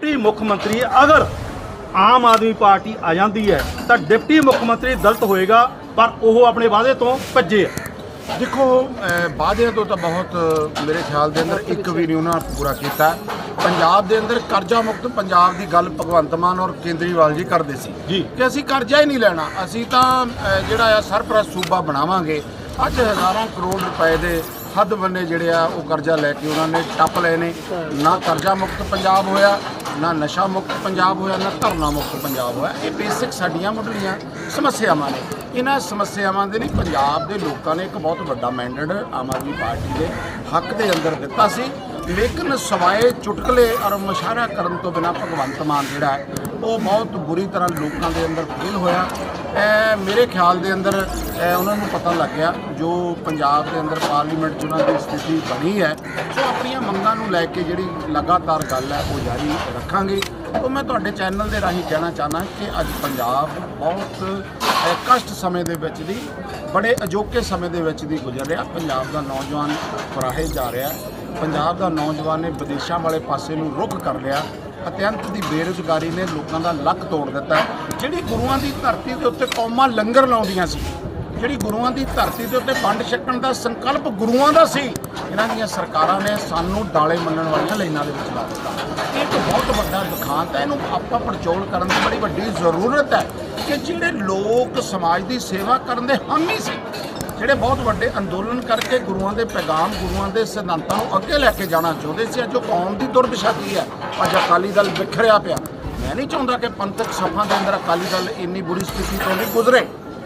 Deputy ਮੁੱਖ ਮੰਤਰੀ ਅਗਰ ਆਮ ਆਦਮੀ ਪਾਰਟੀ ਆ ਜਾਂਦੀ ਹੈ ਤਾਂ ਡਿਪਟੀ ਮੁੱਖ ਮੰਤਰੀ ਦਲਤ ਹੋਏਗਾ ਪਰ ਉਹ ਆਪਣੇ ਵਾਅਦੇ ਤੋਂ ਭੱਜੇ ਦੇਖੋ ਵਾਅਦਿਆਂ ਤੋਂ ਤਾਂ ਬਹੁਤ ਮੇਰੇ ਖਿਆਲ ਦੇ ਅੰਦਰ ਇੱਕ ਵੀ ਨਹੀਂ ਉਹਨਾਂ ਪੂਰਾ ਕੀਤਾ। ਪੰਜਾਬ ਦੇ ਅੰਦਰ ਕਰਜ਼ਾ ਮੁਕਤ ਪੰਜਾਬ ਦੀ ਗੱਲ ਭਗਵੰਤ ਮਾਨ ਔਰ ਕੇਂਦਰੀਵਾਲ ਜੀ ਕਰਦੇ ਸੀ ਜੀ। ਕਿ ਅਸੀਂ ਕਰਜ਼ਾ ਹੀ ਨਹੀਂ ਲੈਣਾ। ਅਸੀਂ ਤਾਂ ਜਿਹੜਾ ਆ ਸਰਪ੍ਰਸਤ ਸੂਬਾ ਬਣਾਵਾਂਗੇ। ਅੱਜ ਹਜ਼ਾਰਾਂ ਕਰੋੜ ਰੁਪਏ ਦੇ ਹੱਦ ਬੰਨੇ ਜਿਹੜੇ ਆ ਉਹ ਕਰਜ਼ਾ ਲੈ ਕੇ ਉਹਨਾਂ ਨੇ ਟੱਪ ਲਏ ਨੇ। ਨਾ ਕਰਜ਼ਾ ਮੁਕਤ ਪੰਜਾਬ ਹੋਇਆ, ਨਾ ਨਸ਼ਾ ਮੁਕਤ ਪੰਜਾਬ ਹੋਇਆ, ਨਾ ਧਰਨਾ ਮੁਕਤ ਪੰਜਾਬ ਹੋਇਆ। ਇਹ ਬੇਸਿਕ ਸਾਡੀਆਂ ਮੁੱਢਲੀਆਂ ਸਮੱਸਿਆਵਾਂ ਨੇ। ਇਹਨਾਂ ਸਮੱਸਿਆਵਾਂ ਦੇ ਲਈ ਪੰਜਾਬ ਦੇ ਲੋਕਾਂ ਨੇ ਇੱਕ ਬਹੁਤ ਵੱਡਾ ਮੈਂਡੇਟ ਆਮ ਆਦਮੀ ਪਾਰਟੀ ਦੇ ਹੱਕ ਦੇ ਅੰਦਰ ਦਿੱਤਾ ਸੀ। ਲੇਕਿਨ ਸਵਾਏ ਚੁਟਕਲੇ ਔਰ ਮੁਸ਼ਾਰਾ ਕਰਨ ਤੋਂ ਬਿਨਾ ਭਗਵੰਤ ਮਾਨ ਜਿਹੜਾ ਉਹ ਬਹੁਤ ਬੁਰੀ ਤਰ੍ਹਾਂ ਲੋਕਾਂ ਦੇ ਅੰਦਰ ਫੇਲ ਹੋਇਆ। ਮੇਰੇ ਖਿਆਲ ਦੇ ਅੰਦਰ ਉਹਨਾਂ ਨੂੰ ਪਤਾ ਲੱਗਿਆ ਜੋ ਪੰਜਾਬ ਦੇ ਅੰਦਰ ਪਾਰਲੀਮੈਂਟ 'ਚ ਉਹਨਾਂ ਦੀ ਸਥਿਤੀ ਬਣੀ ਹੈ, ਸੋ ਆਪਣੀਆਂ ਮੰਗਾਂ ਨੂੰ ਲੈ ਕੇ ਜਿਹੜੀ ਲਗਾਤਾਰ ਗੱਲ ਹੈ, ਉਹ ਜਾਰੀ ਰੱਖਾਂਗੇ। ਤੋਂ ਮੈਂ ਤੁਹਾਡੇ ਚੈਨਲ ਦੇ ਰਾਹੀਂ ਕਹਿਣਾ ਚਾਹਨਾ ਕਿ ਅੱਜ ਪੰਜਾਬ ਬਹੁਤ ਕਸ਼ਟ ਸਮੇਂ ਦੇ ਵਿੱਚ ਦੀ ਬੜੇ ਅਜੋਕੇ ਸਮੇਂ ਦੇ ਵਿੱਚ ਦੀ ਗੁਜ਼ਰ ਰਿਹਾ। ਪੰਜਾਬ ਦਾ ਨੌਜਵਾਨ ਫਰਾਹੇ ਜਾ ਰਿਹਾ। ਪੰਜਾਬ ਦਾ ਨੌਜਵਾਨ ਨੇ ਵਿਦੇਸ਼ਾਂ ਵਾਲੇ ਪਾਸੇ ਨੂੰ ਰੁਖ ਕਰ ਲਿਆ ਅਤਿਅੰਤ ਦੀ ਬੇਰੁਜ਼ਗਾਰੀ ਨੇ ਲੋਕਾਂ ਦਾ ਲੱਕ ਤੋੜ ਦਿੱਤਾ। ਜਿਹੜੀ ਗੁਰੂਆਂ ਦੀ ਧਰਤੀ ਦੇ ਉੱਤੇ ਕੌਮਾਂ ਲੰਗਰ ਲਾਉਂਦੀਆਂ ਸੀ, ਜਿਹੜੀ ਗੁਰੂਆਂ ਦੀ ਧਰਤੀ ਦੇ ਉੱਤੇ ਵੰਡ ਛਕਣ ਦਾ ਸੰਕਲਪ ਗੁਰੂਆਂ ਦਾ ਸੀ, ਇਹਨਾਂ ਦੀਆਂ ਸਰਕਾਰਾਂ ਨੇ ਸਾਨੂੰ ਡਾਲੇ ਮੰਨਣ ਵਾਲੀਆਂ ਲਾਈਨਾਂ ਦੇ ਵਿੱਚ ਲਾ ਦਿੱਤਾ। ਇਹ ਇੱਕ ਬਹੁਤ ਵੱਡਾ ਦੁਖਾਂਤ ਹੈ, ਇਹਨੂੰ ਆਪਾਂ ਪੜਚੋਲ ਕਰਨ ਦੀ ਬੜੀ ਵੱਡੀ ਜ਼ਰੂਰਤ ਹੈ ਕਿ ਜਿਹੜੇ ਲੋਕ ਸਮਾਜ ਦੀ ਸੇਵਾ ਕਰਨ ਦੇ ਹਾਮੀ ਸੀ ਜਿਹੜੇ ਬਹੁਤ ਵੱਡੇ ਅੰਦੋਲਨ ਕਰਕੇ ਗੁਰੂਆਂ ਦੇ ਪੈਗਾਮ, ਗੁਰੂਆਂ ਦੇ ਸਿਧਾਂਤਾਂ ਨੂੰ ਅੱਗੇ ਲੈ ਕੇ ਜਾਣਾ ਚਾਹੁੰਦੇ ਸੀ, ਅੱਜ ਉਹ ਕੌਮ ਦੀ ਦੁਰਦਸ਼ਾ ਕੀ ਹੈ। ਅੱਜ ਅਕਾਲੀ ਦਲ ਵਿਖਰਿਆ ਪਿਆ। ਮੈਂ ਨਹੀਂ ਚਾਹੁੰਦਾ ਕਿ ਪੰਥਕ ਸਫ਼ਾਂ ਦੇ ਅੰਦਰ ਅਕਾਲੀ ਦਲ ਇੰਨੀ ਬੁਰੀ ਸਥਿਤੀ ਤੋਂ ਨਹੀਂ ਗੁਜ਼ਰੇ।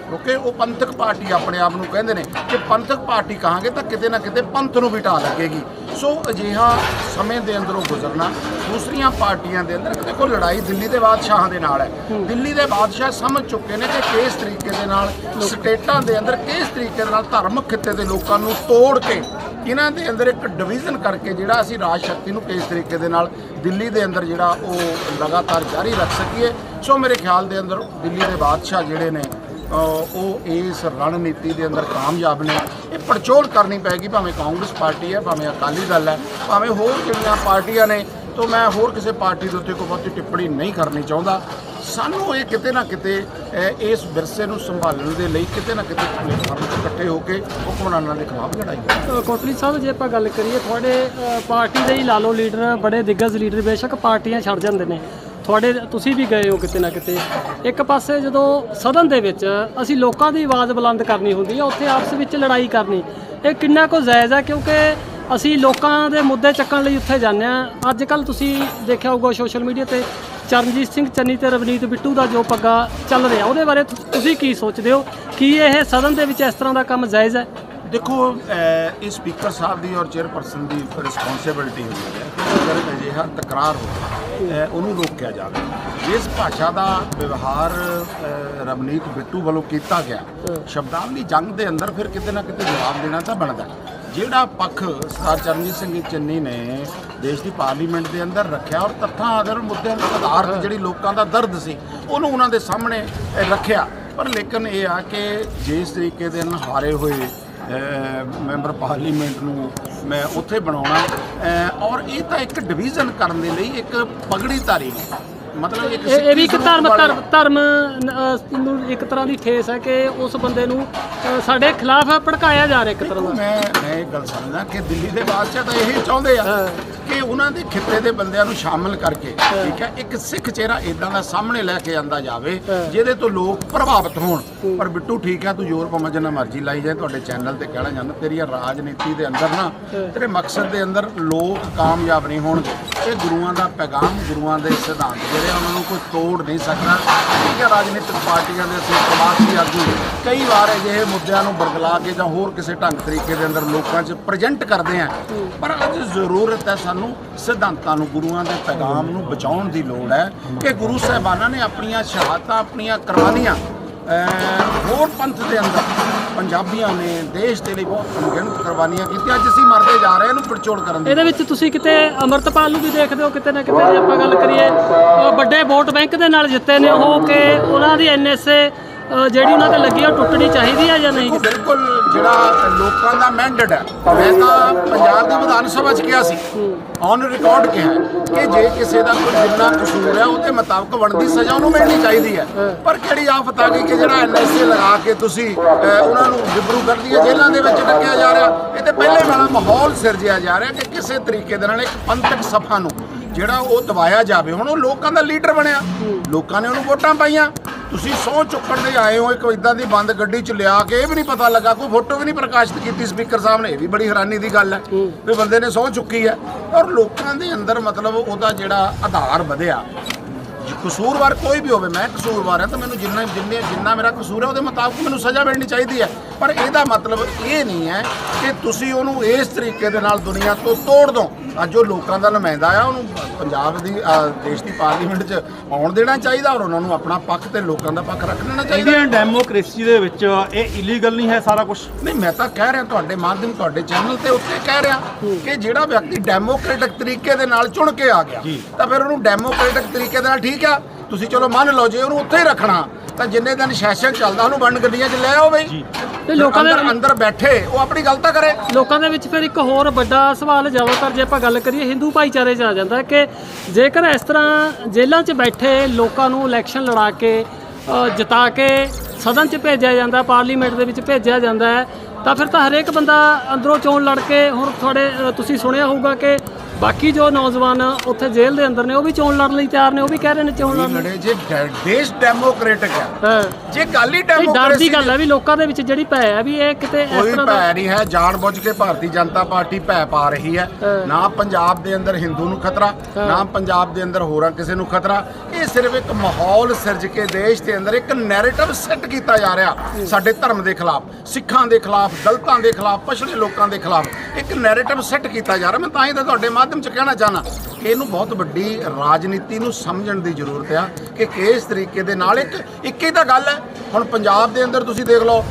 ਕਿਉਂਕਿ ਉਹ ਪੰਥਕ ਪਾਰਟੀ ਆਪਣੇ ਆਪ ਨੂੰ ਕਹਿੰਦੇ ਨੇ ਕਿ ਪੰਥਕ ਪਾਰਟੀ ਕਹਾਂਗੇ ਤਾਂ ਕਿਤੇ ਨਾ ਕਿਤੇ ਪੰਥ ਨੂੰ ਵੀ ਢਾਹ ਲੱਗੇਗੀ। ਸੋ ਅਜਿਹਾ ਸਮੇਂ ਦੇ ਅੰਦਰੋਂ ਗੁਜ਼ਰਨਾ ਦੂਸਰੀਆਂ ਪਾਰਟੀਆਂ ਦੇ ਅੰਦਰ, ਦੇਖੋ ਲੜਾਈ ਦਿੱਲੀ ਦੇ ਬਾਦਸ਼ਾਹਾਂ ਦੇ ਨਾਲ ਹੈ। ਦਿੱਲੀ ਦੇ ਬਾਦਸ਼ਾਹ ਸਮਝ ਚੁੱਕੇ ਨੇ ਕਿ ਕਿਸ ਤਰੀਕੇ ਦੇ ਨਾਲ ਸਟੇਟਾਂ ਦੇ ਅੰਦਰ, ਕਿਸ ਤਰੀਕੇ ਦੇ ਨਾਲ ਧਾਰਮਿਕ ਖਿੱਤੇ ਦੇ ਲੋਕਾਂ ਨੂੰ ਤੋੜ ਕੇ ਇਹਨਾਂ ਦੇ ਅੰਦਰ ਇੱਕ ਡਿਵੀਜ਼ਨ ਕਰਕੇ ਜਿਹੜਾ ਅਸੀਂ ਰਾਜ ਸ਼ਕਤੀ ਨੂੰ ਕਿਸ ਤਰੀਕੇ ਦੇ ਨਾਲ ਦਿੱਲੀ ਦੇ ਅੰਦਰ ਜਿਹੜਾ ਉਹ ਲਗਾਤਾਰ ਜਾਰੀ ਰੱਖ ਸਕੀਏ। ਸੋ ਮੇਰੇ ਖਿਆਲ ਦੇ ਅੰਦਰ ਦਿੱਲੀ ਦੇ ਬਾਦਸ਼ਾਹ ਜਿਹੜੇ ਨੇ ਉਹ ਇਸ ਰਣਨੀਤੀ ਦੇ ਅੰਦਰ ਕਾਮਯਾਬ ਨੇ। ਇਹ ਪੜਚੋਲ ਕਰਨੀ ਪੈਗੀ ਭਾਵੇਂ ਕਾਂਗਰਸ ਪਾਰਟੀ ਹੈ ਭਾਵੇਂ ਅਕਾਲੀ ਦਲ ਹੈ ਭਾਵੇਂ ਹੋਰ ਜਿਹੜੀਆਂ ਪਾਰਟੀਆਂ ਨੇ ਤੋਂ ਮੈਂ ਹੋਰ ਕਿਸੇ ਪਾਰਟੀ ਦੇ ਉੱਤੇ ਕੋਈ ਬਹੁਤੀ ਟਿੱਪਣੀ ਨਹੀਂ ਕਰਨੀ ਚਾਹੁੰਦਾ। ਸਾਨੂੰ ਇਹ ਕਿਤੇ ਨਾ ਕਿਤੇ ਇਸ ਵਿਰਸੇ ਨੂੰ ਸੰਭਾਲਣ ਦੇ ਲਈ ਕਿਤੇ ਨਾ ਕਿਤੇ ਪਲੇਟਫਾਰਮ 'ਤੇ ਇਕੱਠੇ ਹੋ ਕੇ ਹੁਕਮਰਾਨਾਂ ਦੇ ਖਿਲਾਫ ਲੜਾਈ ਅ, ਕੋਟਲੀ ਸਾਹਿਬ ਜੇ ਆਪਾਂ ਗੱਲ ਕਰੀਏ ਤੁਹਾਡੇ ਪਾਰਟੀ ਦੇ ਹੀ ਲਾ ਲਓ ਲੀਡਰ ਬੜੇ ਦਿੱਗਜ ਲੀਡਰ ਬੇਸ਼ੱਕ ਪਾਰਟੀਆਂ ਛੱਡ ਜਾਂਦੇ ਨੇ। ਤੁਹਾਡੇ ਤੁਸੀਂ ਵੀ ਗਏ ਹੋ ਕਿਤੇ ਨਾ ਕਿਤੇ। ਇੱਕ ਪਾਸੇ ਜਦੋਂ ਸਦਨ ਦੇ ਵਿੱਚ ਅਸੀਂ ਲੋਕਾਂ ਦੀ ਆਵਾਜ਼ ਬੁਲੰਦ ਕਰਨੀ ਹੁੰਦੀ ਹੈ ਉੱਥੇ ਆਪਸ ਵਿੱਚ ਲੜਾਈ ਕਰਨੀ। ਇਹ ਕਿੰਨਾ ਕੁ ਜਾਇਜ਼ ਹੈ ਕਿਉਂਕਿ ਅਸੀਂ ਲੋਕਾਂ ਦੇ ਮੁੱਦੇ ਚੱਕਣ ਲਈ ਉੱਥੇ ਜਾਂਦੇ ਆ। ਅੱਜ ਕੱਲ ਤੁਸੀਂ ਦੇਖਿਆ ਹੋਊਗਾ ਸੋਸ਼ਲ ਮੀਡੀਆ ਤੇ ਚਰਨਜੀਤ ਸਿੰਘ ਚੰਨੀ ਤੇ ਰਵਨੀਤ ਬਿੱਟੂ ਦਾ ਜੋ ਪੱਗਾ ਚੱਲ ਰਿਹਾ, ਉਹਦੇ ਬਾਰੇ ਤੁਸੀਂ ਕੀ ਸੋਚਦੇ ਹੋ? ਕੀ ਇਹ ਸਦਨ ਦੇ ਵਿੱਚ ਇਸ ਤਰ੍ਹਾਂ ਦਾ ਕੰਮ ਜਾਇਜ਼ ਹੈ? ਦੇਖੋ ਇਹ ਸਪੀਕਰ ਸਾਹਿਬ ਦੀ ਔਰ ਚੇਅਰਪਰਸਨ ਦੀ ਰਿਸਪੌਂਸਿਬਿਲਟੀ ਹੁੰਦੀ ਹੈ ਕਿ ਅਗਰ ਅਜਿਹਾ ਤਕਰਾਰ ਹੋ ਅਹ, ਉਹਨੂੰ ਰੋਕਿਆ ਜਾਵੇ। ਜਿਸ ਭਾਸ਼ਾ ਦਾ ਵਿਵਹਾਰ ਅਹ, ਰਵਨੀਤ ਬਿੱਟੂ ਵੱਲੋਂ ਕੀਤਾ ਗਿਆ ਸ਼ਬਦਾਵਲੀ ਜੰਗ ਦੇ ਅੰਦਰ ਫਿਰ ਕਿਤੇ ਨਾ ਕਿਤੇ ਜਵਾਬ ਦੇਣਾ ਤਾਂ ਬਣਦਾ। ਜਿਹੜਾ ਪੱਖ ਸਰਦਾਰ ਚਰਨਜੀਤ ਸਿੰਘ ਚੰਨੀ ਨੇ ਦੇਸ਼ ਦੀ ਪਾਰਲੀਮੈਂਟ ਦੇ ਅੰਦਰ ਰੱਖਿਆ ਔਰ ਤੱਥਾਂ ਆਦਰ ਮੁੱਦਿਆਂ ਦੇ ਆਧਾਰ ਜਿਹੜੀ ਲੋਕਾਂ ਦਾ ਦਰਦ ਸੀ ਉਹਨੂੰ ਉਹਨਾਂ ਦੇ ਸਾਹਮਣੇ ਰੱਖਿਆ। ਪਰ ਲੇਕਿਨ ਇਹ ਆ ਕਿ ਜਿਸ ਤਰੀਕੇ ਦੇ ਨਾਲ ਹਾਰੇ ਹੋਏ ਮੈਂਬਰ ਪਾਰਲੀਮੈਂਟ ਨੂੰ ਮੈਂ ਉੱਥੇ ਬਣਾਉਣਾ। ਔਰ ਇਹ ਤਾਂ ਇੱਕ ਡਿਵੀਜ਼ਨ ਕਰਨ ਦੇ ਲਈ ਇੱਕ ਪਗੜੀ ਧਾਰੀ ਨੇ। ਮਤਲਬ ਇੱਕ ਇਹ ਵੀ ਇੱਕ ਧਰਮ ਧਰਮ ਨੂੰ ਇੱਕ ਤਰ੍ਹਾਂ ਦੀ ਠੇਸ ਹੈ ਕਿ ਉਸ ਬੰਦੇ ਨੂੰ ਸਾਡੇ ਖਿਲਾਫ ਭੜਕਾਇਆ ਜਾ ਰਿਹਾ ਇੱਕ ਤਰ੍ਹਾਂ ਦਾ। ਮੈਂ ਮੈਂ ਇਹ ਗੱਲ ਸਮਝਦਾ ਕਿ ਦਿੱਲੀ ਦੇ ਬਾਦਸ਼ਾਹ ਤਾਂ ਇਹੀ ਚਾਹੁੰਦੇ ਆ। ਕਿ ਉਹਨਾਂ ਦੇ ਖਿੱਤੇ ਦੇ ਬੰਦਿਆਂ ਨੂੰ ਸ਼ਾਮਲ ਕਰਕੇ, ਠੀਕ ਹੈ, ਇੱਕ ਸਿੱਖ ਚਿਹਰਾ ਇਦਾਂ ਦਾ ਸਾਹਮਣੇ ਲੈ ਕੇ ਆਂਦਾ ਜਾਵੇ, ਜਿਹਦੇ ਤੋਂ ਲੋਕ ਪ੍ਰਭਾਵਿਤ ਹੋਣ। ਪਰ ਬਿੱਟੂ, ਠੀਕ ਹੈ, ਤੂੰ ਜ਼ੋਰ ਭਾਵੇਂ ਜਿੰਨਾ ਮਰਜ਼ੀ ਲਾਈ ਜਾਏ, ਤੁਹਾਡੇ ਚੈਨਲ ਤੇ ਕਹਿਣਾ ਜਾਂਦਾ ਤੇਰੀ ਰਾਜਨੀਤੀ ਦੇ ਅੰਦਰ ਨਾ, ਤੇਰੇ ਮਕਸਦ ਦੇ ਅੰਦਰ ਲੋਕ ਕਾਮਯਾਬ ਨਹੀਂ ਹੋਣਗੇ। ਇਹ ਗੁਰੂਆਂ ਦਾ ਪੈਗਾਮ, ਗੁਰੂਆਂ ਦੇ ਸਿਧਾਂਤ, ਜਿਹੜੇ ਉਹਨਾਂ ਨੂੰ ਕੋਈ ਤੋੜ ਨਹੀਂ ਸਕਦਾ। ਠੀਕ ਹੈ, ਰਾਜਨੀਤਿਕ ਪਾਰਟੀਆਂ ਦੇ ਅਸੀਂ ਪ੍ਰਵਾਸੀ ਆਗੂ। ਕਈ ਵਾਰ ਅਜਿਹੇ ਮੁੱਦਿਆਂ ਨੂੰ ਬਰਗਲਾ ਕੇ ਜਾਂ ਹੋਰ ਕਿਸੇ ਢੰਗ ਤਰੀਕੇ ਦੇ ਅੰਦਰ ਲੋਕਾਂ 'ਚ ਪ੍ਰੈਜ਼ੈਂਟ ਕਰਦੇ ਆ। ਪਰ ਅੱਜ ਜ਼ਰੂਰਤ ਹੈ ਸਾਨੂੰ ਸਿਧਾਂਤਾਂ ਨੂੰ ਗੁਰੂਆਂ ਦੇ ਪੈਗਾਮ ਨੂੰ ਬਚਾਉਣ ਦੀ ਲੋੜ ਹੈ ਕਿ ਗੁਰੂ ਸਾਹਿਬਾਨਾਂ ਨੇ ਆਪਣੀਆਂ ਸ਼ਹਾਦਤਾਂ ਆਪਣੀਆਂ ਕੁਰਬਾਨੀਆਂ ਹੋਰ ਪੰਥ ਦੇ ਅੰਦਰ ਪੰਜਾਬੀਆਂ ਨੇ ਦੇਸ਼ ਦੇ ਲਈ ਬਹੁਤ ਅਣਗਿਣਤ ਕੁਰਬਾਨੀਆਂ ਕੀਤੀਆਂ। ਅੱਜ ਅਸੀਂ ਮਰਦੇ ਜਾ ਰਹੇ ਇਹਨੂੰ ਪੜਚੋਲ ਕਰਨ ਦੀ ਇਹਦੇ ਵਿੱਚ ਤੁਸੀਂ ਕਿਤੇ ਅਮਰਤਪਾਲ ਨੂੰ ਵੀ ਦੇਖਦੇ ਹੋ ਕਿਤੇ ਨਾ ਕਿਤੇ ਜੇ ਆਪਾਂ ਗੱਲ ਕਰੀਏ ਉਹ ਵੱਡੇ ਵੋਟ ਬੈਂਕ ਦੇ ਨਾਲ ਜਿੱਤੇ ਨੇ ਉਹ ਕਿ ਉਹਨਾਂ ਦੀ ਐਨਐਸਏ ਜਿਹੜੀ ਉਹਨਾਂ ਤੇ ਲੱਗੀ ਉਹ ਟੁੱਟਣੀ ਚਾਹੀਦੀ ਹੈ ਜਾਂ ਨਹੀਂ? ਬਿਲਕੁਲ ਜਿਹੜਾ ਲੋਕਾਂ ਦਾ ਮੈਂਡੇਟ ਹੈ, ਮੈਂ ਤਾਂ ਪੰਜਾਬ ਦੀ ਵਿਧਾਨ ਸਭਾ 'ਚ ਕਿਹਾ ਸੀ ਔਨ ਰਿਕਾਰਡ ਕਿਹਾ ਕਿ ਜੇ ਕਿਸੇ ਦਾ ਕੋਈ ਜਿੰਨਾ ਕਸੂਰ ਹੈ, ਉਹਦੇ ਮੁਤਾਬਕ ਬਣਦੀ ਸਜ਼ਾ ਉਹਨੂੰ ਮਿਲਣੀ ਚਾਹੀਦੀ ਹੈ। ਪਰ ਕਿਹੜੀ ਆਫਤ ਆ ਗਈ ਕਿ ਜਿਹੜਾ ਐਨਐਸਏ ਲਗਾ ਕੇ ਤੁਸੀਂ ਉਹਨਾਂ ਨੂੰ ਡਿਬਰੂ ਕਰ ਦਈਏ, ਜੇਲ੍ਹਾਂ ਦੇ ਵਿੱਚ ਡੱਕਿਆ ਜਾ ਰਿਹਾ। ਇਹ ਤੇ ਪਹਿਲੇ ਵਾਲਾ ਮਾਹੌਲ ਸਿਰਜਿਆ ਜਾ ਰਿਹਾ ਕਿ ਕਿਸੇ ਤਰੀਕੇ ਦੇ ਨਾਲ ਇੱਕ ਪੰਥਕ ਸਫ਼ਾ ਨੂੰ ਜਿਹੜਾ ਉਹ ਦਬਾਇਆ ਜਾਵੇ। ਹੁਣ ਉਹ ਲੋਕਾਂ ਦਾ ਲੀਡਰ ਬਣਿਆ। ਲੋਕਾਂ ਨੇ ਉਹਨੂੰ ਵੋਟਾਂ ਪਾਈਆਂ। ਤੁਸੀਂ ਸਹੁੰ ਚੁੱਕਣ ਦੇ ਆਏ ਹੋ, ਇੱਕ ਇਦਾਂ ਦੀ ਬੰਦ ਗੱਡੀ ਚ ਲਿਆ ਕੇ ਇਹ ਵੀ ਨਹੀਂ ਪਤਾ ਲੱਗਾ, ਕੋਈ ਫੋਟੋ ਵੀ ਨਹੀਂ ਪ੍ਰਕਾਸ਼ਿਤ ਕੀਤੀ ਸਪੀਕਰ ਸਾਹਿਬ ਨੇ, ਇਹ ਵੀ ਬੜੀ ਹੈਰਾਨੀ ਦੀ ਗੱਲ ਹੈ ਵੀ ਬੰਦੇ ਨੇ ਸਹੁੰ ਚੁੱਕੀ ਹੈ। ਔਰ ਲੋਕਾਂ ਦੇ ਅੰਦਰ ਮਤਲਬ ਉਹਦਾ ਜਿਹੜਾ ਆਧਾਰ ਵਧਿਆ। ਕਸੂਰਵਾਰ ਕੋਈ ਵੀ ਹੋਵੇ ਮੈਂ ਕਸੂਰਵਾਰ ਹਾਂ ਤਾਂ ਮੈਨੂੰ ਜਿੰਨਾ ਜਿੰਨੇ ਜਿੰਨਾ ਮੇਰਾ ਕਸੂਰ ਹੈ ਉਹਦੇ ਮੁਤਾਬਕ ਮੈਨੂੰ ਸਜ਼ਾ ਮਿਲਣੀ ਚਾਹੀਦੀ ਹੈ। ਪਰ ਇਹਦਾ ਮਤਲਬ ਇਹ ਨਹੀਂ ਹੈ ਕਿ ਤੁਸੀਂ ਉਹਨੂੰ ਇਸ ਤਰੀਕੇ ਦੇ ਨਾਲ ਦੁਨੀਆ ਤੋਂ ਤੋੜ ਦੋ। ਅੱਜ ਉਹ ਲੋਕਾਂ ਦਾ ਨੁਮਾਇੰਦਾ ਆ ਉਹਨੂੰ ਪੰਜਾਬ ਦੀ ਦੇਸ਼ ਦੀ ਪਾਰਲੀਮੈਂਟ 'ਚ ਆਉਣ ਦੇਣਾ ਚਾਹੀਦਾ ਔਰ ਉਹਨਾਂ ਨੂੰ ਆਪਣਾ ਪੱਖ ਤੇ ਲੋਕਾਂ ਦਾ ਪੱਖ ਰੱਖ ਲੈਣਾ ਚਾਹੀਦਾ। ਇੰਡੀਅਨ ਡੈਮੋਕ੍ਰੇਸੀ ਦੇ ਵਿੱਚ ਇਹ ਇਲੀਗਲ ਨਹੀਂ ਹੈ ਸਾਰਾ ਕੁਝ ਨਹੀਂ ਮੈਂ ਤਾਂ ਕਹਿ ਰਿਹਾ ਤੁਹਾਡੇ ਮਾਧਿਅਮ ਤੁਹਾਡੇ ਚੈਨਲ ਤੇ ਉੱਤੇ ਕਹਿ ਰਿਹਾ ਕਿ ਜਿਹੜਾ ਵਿਅਕਤੀ ਡੈਮੋਕ੍ਰੈਟਿਕ ਤਰੀਕੇ ਦੇ ਨਾਲ ਚੁਣ ਕੇ ਆ ਗਿਆ ਜੀ। ਤਾਂ ਫਿਰ ਉਹਨੂੰ ਡੈਮੋਕ੍ਰੈਟਿਕ ਤਰੀਕੇ ਦੇ ਨਾਲ ਠੀਕ ਆ ਤੁਸੀਂ ਚਲੋ ਮੰਨ ਲਓ ਜੇ ਉਹਨੂੰ ਉੱਥੇ ਹੀ ਰੱਖਣਾ ਤਾਂ ਜਿੰਨੇ ਦਿਨ ਸੈਸ਼ਨ ਚੱਲਦਾ ਉਹਨੂੰ ਬੰਦ ਗੱਡੀਆਂ 'ਚ ਲੈ ਆਓ ਬਈ। ਤੇ ਲੋਕਾਂ ਦੇ ਅੰਦਰ ਅੰਦਰ ਬੈਠੇ ਉਹ ਆਪਣੀ ਗੱਲ ਤਾਂ ਕਰੇ। ਲੋਕਾਂ ਦੇ ਵਿੱਚ ਫਿਰ ਇੱਕ ਹੋਰ ਵੱਡਾ ਸਵਾਲ ਜ਼ਿਆਦਾਤਰ ਜੇ ਆਪਾਂ ਗੱਲ ਕਰੀਏ ਹਿੰਦੂ ਭਾਈਚਾਰੇ 'ਚ ਆ ਜਾਂਦਾ ਹੈ ਕਿ ਜੇਕਰ ਇਸ ਤਰ੍ਹਾਂ ਜੇਲ੍ਹਾਂ 'ਚ ਬੈਠੇ ਲੋਕਾਂ ਨੂੰ ਇਲੈਕਸ਼ਨ ਲੜਾ ਕੇ ਜਿਤਾ ਕੇ ਸਦਨ 'ਚ ਭੇਜਿਆ ਜਾਂਦਾ ਪਾਰਲੀਮੈਂਟ ਦੇ ਵਿੱਚ ਭੇਜਿਆ ਜਾਂਦਾ ਹੈ ਤਾਂ ਫਿਰ ਤਾਂ ਹਰੇਕ ਬੰਦਾ ਅੰਦਰੋਂ ਚੋਣ ਲੜ ਕੇ ਹੁਣ ਤੁਹਾਡੇ ਤੁਸੀਂ ਸੁਣਿਆ ਹੋਊਗਾ ਕਿ ਬਾਕੀ ਜੋ ਨੌਜਵਾਨ ਉੱਥੇ ਜੇਲ੍ਹ ਦੇ ਅੰਦਰ ਨੇ ਉਹ ਵੀ ਚੋਣ ਲੜਨ ਲਈ ਤਿਆਰ ਨੇ ਉਹ ਵੀ ਕਹਿ ਰਹੇ ਨੇ ਚੋਣ ਲੜਨ ਲਈ। ਲੜੇ ਜੇ ਡੈ- ਦੇਸ਼ ਡੈਮੋਕ੍ਰੈਟਿਕ ਹੈ। ਹਾਂ। ਜੇ ਗੱਲ ਹੀ ਇਹ ਡਰ ਡੈਮੋਕ੍ਰੇਸੀ ਦੀ ਗੱਲ ਹੈ ਵੀ ਲੋਕਾਂ ਦੇ ਵਿੱਚ ਜਿਹੜੀ ਭੈ ਹੈ ਵੀ ਇਹ ਕਿਤੇ ਇਸ ਕੋਈ ਤਰ੍ਹਾਂ ਦਾ ਭੈ ਨਹੀਂ ਹੈ ਜਾਣ ਬੁੱਝ ਕੇ ਭਾਰਤੀ ਜਨਤਾ ਪਾਰਟੀ ਭੈ ਪਾ ਰਹੀ ਹੈ। ਹਾਂ। ਨਾ ਪੰਜਾਬ ਦੇ ਅੰਦਰ ਹਿੰਦੂ ਨੂੰ ਖਤਰਾ ਨਾ ਪੰਜਾਬ ਦੇ ਅੰਦਰ ਹੋਰਾਂ ਕਿਸੇ ਨੂੰ ਖਤਰਾ। ਇਹ ਸਿਰਫ ਇੱਕ ਮਾਹੌਲ ਸਿਰਜ ਕੇ ਦੇਸ਼ ਦੇ ਅੰਦਰ ਇੱਕ ਨੈਰੇਟਿਵ ਸੈੱਟ ਕੀਤਾ ਜਾ ਰਿਹਾ ਸਾਡੇ ਧਰਮ ਦੇ ਖਿਲਾਫ ਸਿੱਖਾਂ ਦੇ ਖਿਲਾਫ ਦਲਿਤਾਂ ਦੇ ਖਿਲਾਫ ਪਛੜੇ ਲੋਕਾਂ ਦੇ ਖਿਲਾਫ। ਇੱਕ ਨੈਰੇਟਿਵ ਸੈੱਟ ਕੀਤਾ ਜਾ ਰਿਹਾ। ਮੈਂ ਤਾਂ ਹੀ ਤਾਂ ਤੁਹਾਡੇ ਮਾਧਿਅਮ ਚ ਕਹਿਣਾ ਚਾਹਨਾ ਕਿ ਇਹਨੂੰ ਬਹੁਤ ਵੱਡੀ ਰਾਜਨੀਤੀ ਨੂੰ ਸਮਝਣ ਦੀ ਜ਼ਰੂਰਤ ਆ ਕਿ ਕਿਸ ਤਰੀਕੇ ਦੇ ਨਾਲ ਇੱਕ ਇੱਕ ਹੀ ਤਾਂ ਗੱਲ ਹੈ। ਹੁਣ ਪੰਜਾਬ ਦੇ ਅੰਦਰ ਤੁਸੀਂ ਦੇਖ ਲਓ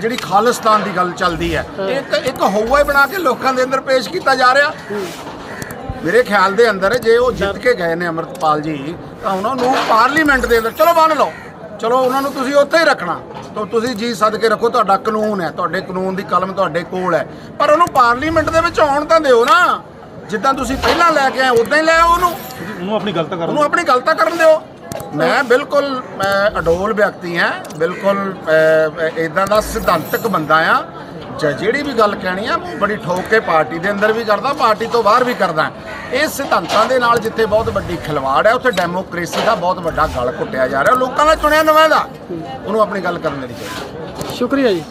ਜਿਹੜੀ ਖਾਲਿਸਤਾਨ ਦੀ ਗੱਲ ਚੱਲਦੀ ਹੈ ਇੱਕ ਇੱਕ ਹੋਊਆ ਹੀ ਬਣਾ ਕੇ ਲੋਕਾਂ ਦੇ ਅੰਦਰ ਪੇਸ਼ ਕੀਤਾ ਜਾ ਰਿਹਾ। ਮੇਰੇ ਖਿਆਲ ਦੇ ਅੰਦਰ ਜੇ ਉਹ ਜਿੱਤ ਕੇ ਗਏ ਨੇ ਅਮਰਤਪਾਲ ਜੀ, ਤਾਂ ਉਹਨਾਂ ਨੂੰ ਪਾਰਲੀਮੈਂਟ ਦੇ ਅੰਦਰ, ਚਲੋ ਬੰਨ ਲਓ, ਚਲੋ ਉਹਨਾਂ ਨੂੰ ਤੁਸੀਂ ਉੱਥੇ ਹੀ ਰੱਖਣਾ। ਤਾਂ ਤੁਸੀਂ ਜੀ ਸੱਦ ਕੇ ਰੱਖੋ ਤੁਹਾਡਾ ਕਾਨੂੰਨ ਹੈ ਤੁਹਾਡੇ ਕਾਨੂੰਨ ਦੀ ਕਲਮ ਤੁਹਾਡੇ ਕੋਲ ਹੈ। ਪਰ ਉਹਨੂੰ ਪਾਰਲੀਮੈਂਟ ਦੇ ਵਿੱਚ ਆਉਣ ਤਾਂ ਦਿਓ ਨਾ। ਜਿੱਦਾਂ ਤੁਸੀਂ ਪਹਿਲਾਂ ਲੈ ਕੇ ਆਏ ਉਦਾਂ ਹੀ ਲੈ ਆਓ ਉਹਨੂੰ। ਉਹਨੂੰ ਆਪਣੀ ਗਲਤ ਕਰਨ ਉਹਨੂੰ ਆਪਣੀ ਗਲਤਾਂ ਕਰਨ ਦਿਓ। ਮੈਂ ਬਿਲਕੁਲ ਮੈਂ ਅਡੋਲ ਵਿਅਕਤੀ ਹਾਂ। ਬਿਲਕੁਲ ਇਦਾਂ ਦਾ ਸਿਧਾਂਤਕ ਬੰਦਾ ਆ ਜਿਹੜੀ ਵੀ ਗੱਲ ਕਹਿਣੀ ਆ ਬੜੀ ਠੋਕ ਕੇ ਪਾਰਟੀ ਦੇ ਅੰਦਰ ਵੀ ਕਰਦਾ, ਪਾਰਟੀ ਤੋਂ ਬਾਹਰ ਵੀ ਕਰਦਾ। ਇਹ ਸਿਧਾਂਤਾਂ ਦੇ ਨਾਲ ਜਿੱਥੇ ਬਹੁਤ ਵੱਡੀ ਖਿਲਵਾੜ ਹੈ, ਉੱਥੇ ਡੈਮੋਕ੍ਰੇਸੀ ਦਾ ਬਹੁਤ ਵੱਡਾ ਗਲ ਘੁੱਟਿਆ ਜਾ ਰਿਹਾ। ਲੋਕਾਂ ਦਾ ਚੁਣਿਆ ਨੁਮਾਇੰਦਾ ਉਹਨੂੰ ਆਪਣੀ ਗੱਲ ਕਰਨ ਦੇਣੀ ਚਾਹੀਦੀ ਸ਼ੁਕਰੀਆ ਜੀ।